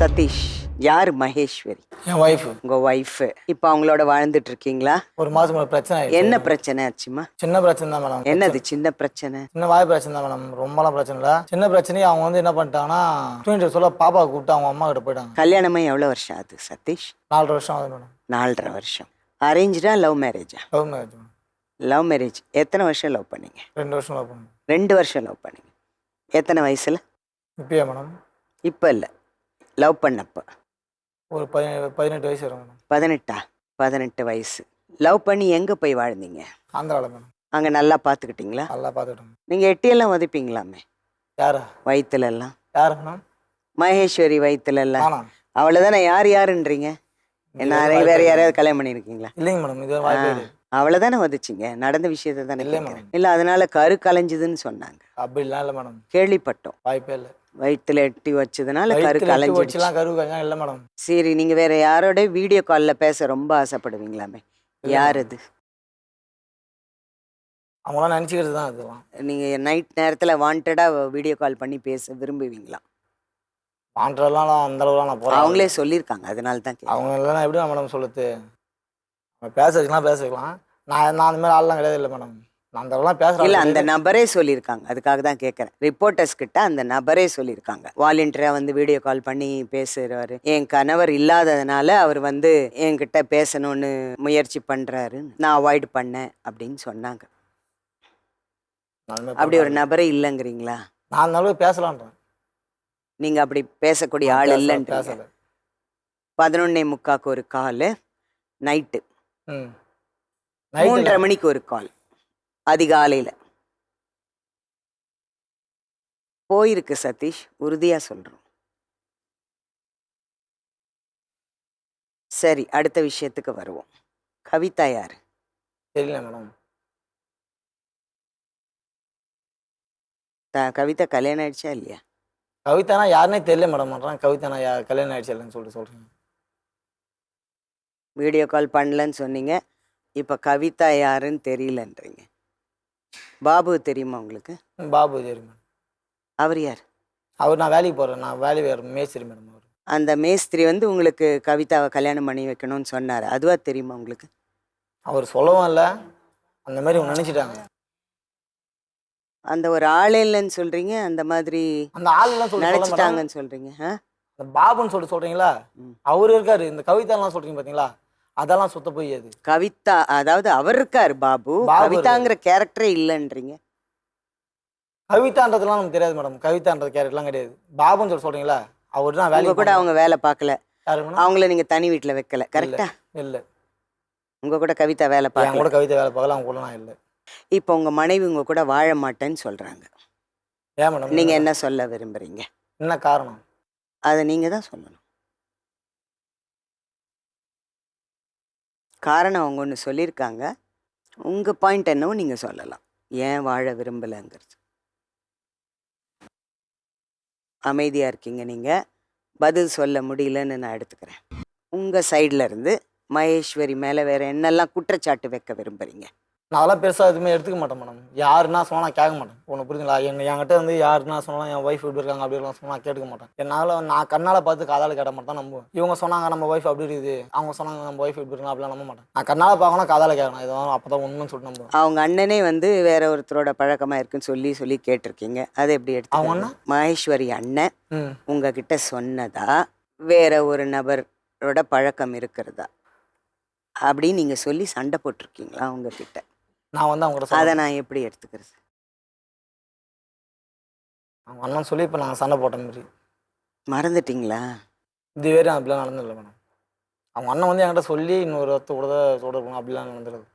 சதீஷ். யார் மகேஸ்வரி? என் ஒய்ஃபு உங்க ஒய்ஃப் இப்போ அவங்களோட வாழ்ந்துட்டு இருக்கீங்களா? ஒரு மாதம் முன்னாடி பிரச்சனை ஆயிடுச்சு. என்ன பிரச்சனை ஆச்சுமா சின்ன பிரச்சனை தான் மேடம். என்னது சின்ன பிரச்சனை? சின்ன வாய் பிரச்சனை தான் மேடம். ரொம்பலாம் பிரச்சனை இல்லை. சின்ன பிரச்சனையை அவங்க வந்து என்ன பண்ணிட்டாங்கன்னா டுவெண்ட்டி சொல்ல பாப்பாவை கூப்பிட்டு அவங்க அம்மா கிட்ட போயிட்டாங்க. கல்யாணமே எவ்வளோ வருஷம் ஆகுது சதீஷ்? நாலரை வருஷம் ஆகுது மேடம். நாலரை வருஷம். அரேஞ்சா லவ் மேரேஜா love marriage madam. Love marriage எத்தனை வருஷம் லவ் பண்ணீங்க? ரெண்டு வருஷம் லவ் பண்ணேன். ரெண்டு வருஷம் லவ் பண்ணீங்க. எத்தனை வயசுல? இப்பயே மேடம். இப்போ இல்லை. லவ் பண்ணப்போ. ஒரு பதினெட்டு வயசு வரும் பதினெட்டா? பதினெட்டு வயசு. லவ் பண்ணி எங்கே போய் வாழ்ந்தீங்க? ஆந்திராவில் மேடம். அங்கே நல்லா பார்த்துக்கிட்டீங்களா நல்லா பார்த்துக்கிட்டோம் நீங்கள் எட்டியெல்லாம் உதைப்பீங்களாமே யாரா? வயிற்றுல எல்லாம் யார் மேடம்? மகேஸ்வரி வயிற்றுல எல்லாம் அவ்வளோதானே யார் யாருன்றீங்க? என்ன வேற யாரையாவது கல்யாணம் பண்ணியிருக்கீங்களா இல்லைங்க மேடம் இது அவ்வளோதானே வதச்சிங்க நடந்த விஷயத்தை தானே இல்லை இல்லை அதனால கரு கலைஞ்சுதுன்னு சொன்னாங்க. அப்படிலாம் இல்லை மேடம். கேள்விப்பட்டோம். வாய்ப்பே இல்லை. வயிற்றுல எட்டி வச்சதுனால கரு வயித்துல எட்டு கலைஞ்சிடுச்சு. வச்சுலாம் இல்லை மேடம். சரி நீங்க வேற யாரோட வீடியோ காலில் பேச ரொம்ப ஆசைப்படுவீங்களாமே? யார் அது? அவங்களாம் நினச்சிக்கிறது தான் இதெல்லாம் நீங்க நைட் நேரத்துல வாண்டடா வீடியோ கால் பண்ணி பேச விரும்புவீங்களா? பாண்டெல்லாம் அந்த அளவுலாம் நான் போகிறேன் அவங்களே சொல்லியிருக்காங்க அதனால தான் கேட்டேன். அவங்க இல்லைன்னா எப்படி மேடம் சொல்லுது அவங்க பேச வைக்கலாம் பேச வைக்கலாம் நான் நான் அந்த மாதிரி ஆள்லாம் கிடையாது இல்லை மேடம். நான் பேசுகிறேன் இல்ல அந்த நபரே சொல்லியிருக்காங்க. அதுக்காக தான் கேட்குறேன் ரிப்போர்ட்டர்ஸ் கிட்ட அந்த நபரே சொல்லியிருக்காங்க. வாலண்டியரா வந்து வீடியோ கால் பண்ணி பேசுறாரு. என் கணவர் இல்லாததுனால அவர் வந்து என்கிட்ட பேசணும்னு முயற்சி பண்றாரு. நான் அவாய்ட் பண்ணேன் அப்படின்னு சொன்னாங்க. அப்படி ஒரு நபரே இல்லைங்கிறீங்களா? நான் அந்த அளவுக்கு பேசலான்றேன். நீங்க அப்படி பேசக்கூடிய ஆள் இல்லைன்றீங்க. பதினொன்னே முக்காக்கு ஒரு கால் நைட்டு. மூன்றரை மணிக்கு ஒரு கால். அதிகாலையில். போயிருக்கு சதீஷ் உறுதியா சொல்றோம். சரி அடுத்த விஷயத்துக்கு வருவோம். கவிதா யார்? தெரியல மேடம். த கவிதா கல்யாணம் ஆயிடுச்சா இல்லையா? கவிதானா யாருன்னே தெரியல மேடம். பண்ணுறேன் கவிதானா யா கல்யாணம் ஆயிடுச்சு இல்லைன்னு சொல்லிட்டு சொல்கிறேன் வீடியோ கால் பண்ணலன்னு சொன்னீங்க. இப்போ கவிதா யாருன்னு தெரியலன்றீங்க. பாபு தெரியுமா உங்களுக்கு? பாபு தெரியும். அவர் யார்? அவர் நான் வேலைக்கு போகிறேன் நான் வேலைக்கு வேறு மேய்ச்சரி மேடம் அவர். அந்த மேஸ்திரி வந்து உங்களுக்கு கவிதாவை கல்யாணம் பண்ணி வைக்கணும்னு சொன்னார். அதுவா தெரியுமா உங்களுக்கு? அவர் சொல்லவும் இல்லை. அந்த மாதிரி நினச்சிட்டாங்க. அந்த ஒரு ஆளே இல்லைன்னு சொல்றீங்க. அந்த மாதிரி அந்த ஆள்லாம் சொல்லி நினைச்சிட்டாங்கன்னு ஆ? அந்த பாபுன்னு சொல்லிட்டு சொல்கிறீங்களா. அவர் இருக்காரு. இந்த கவிதாலாம் சொல்கிறீங்க பார்த்தீங்களா அதெல்லாம் சுத்த போய் அது கவிதா அதாவது அவர் இருக்காரு பாபு. கவிதாங்கிற கேரக்டரே இல்லைன்றீங்க. கவிதான்றதுலாம் நமக்கு தெரியாது மேடம் கவிதான்றது கேரக்டர்லாம் கிடையாது. பாபுன்னு சொல்லி சொல்கிறீங்களா அவர் தான் வேலைக்கு கூட அவங்க வேலை பார்க்கல. அவங்கள நீங்க தனி வீட்டுல வைக்கல. கரெக்டா இல்லை. உங்க கூட கவிதா வேலை என் பார்க்கல. கூட கவிதை வேலை பார்க்கல அவங்க கூட நான் இல்லை. இப்போ உங்க மனைவி உங்க கூட வாழ மாட்டேன்னு சொல்றாங்க. ஏன் மேடம் நீங்க என்ன சொல்ல விரும்புறீங்க? என்ன காரணம்? அதை நீங்க தான் சொல்லணும். காரணம் அவங்க ஒன்று சொல்லியிருக்காங்க. உங்கள் பாயிண்ட் என்னவோ நீங்கள் சொல்லலாம். ஏன் வாழ விரும்பலைங்கிறது. அமைதியாக இருக்கீங்க நீங்கள் பதில் சொல்ல முடியலன்னு நான் எடுத்துக்கிறேன். உங்கள் சைடில் இருந்து மகேஸ்வரி மேலே வேறு என்னெல்லாம் குற்றச்சாட்டு வைக்க விரும்புறீங்க? நான் அதெல்லாம் பெருசாக எதுவுமே எடுத்துக்க மாட்டேன் மேடம். யாருன்னா சொன்னா நான் கேட்க மாட்டேன். ஒன்று புரியுதுங்களா? என்ன என்கிட்ட வந்து யாருன்னா சொன்னாலும் என் ஒய்ஃப் இப்படி இருக்காங்க அப்படி இருக்கலாம் சொன்னா நான் கேட்க மாட்டேன். என்னால் நான் கண்ணால் பார்த்து காதால் கேட்ட மாட்டேன் நம்புவேன். இவங்க சொன்னாங்க நம்ம ஒய்ஃப் அப்படி இருக்குது. அவங்க சொன்னாங்க நம்ம ஒய்ஃப் இப்படி இருக்கலாம் அப்படிலாம் நம்ப மாட்டேன். நான் கண்ணால் பார்க்கணும் காதால் கேட்கணும். இது அப்போ தான் உண்மைன்னு சொல்லிட்டு நம்புவேன். அவங்க அண்ணனே வந்து வேற ஒருத்தரோட பழக்கமா இருக்குன்னு சொல்லி சொல்லி கேட்டிருக்கீங்க. அதை எப்படி அவங்க எடுத்து மகேஸ்வரி அண்ணன் உங்ககிட்ட சொன்னதா? வேற ஒரு நபரோட பழக்கம் இருக்கிறதா? அப்படின்னு நீங்க சொல்லி சண்டை போட்டிருக்கீங்களா அவங்க கிட்ட நான் வந்து அவங்ககிட்ட அதை நான் எப்படி எடுத்துக்கிறது? அவங்க அண்ணன் சொல்லி இப்போ நாங்கள் சண்டை போட்ட மாதிரி. மறந்துட்டீங்களா? இது வரையும் அப்படிலாம் நடந்ததில்லை மேடம். அவங்க அண்ணன் வந்து என்கிட்ட சொல்லி இன்னொரு ஒருத்த கூட தான் தொடர்பு அப்படிலாம் நடந்துருது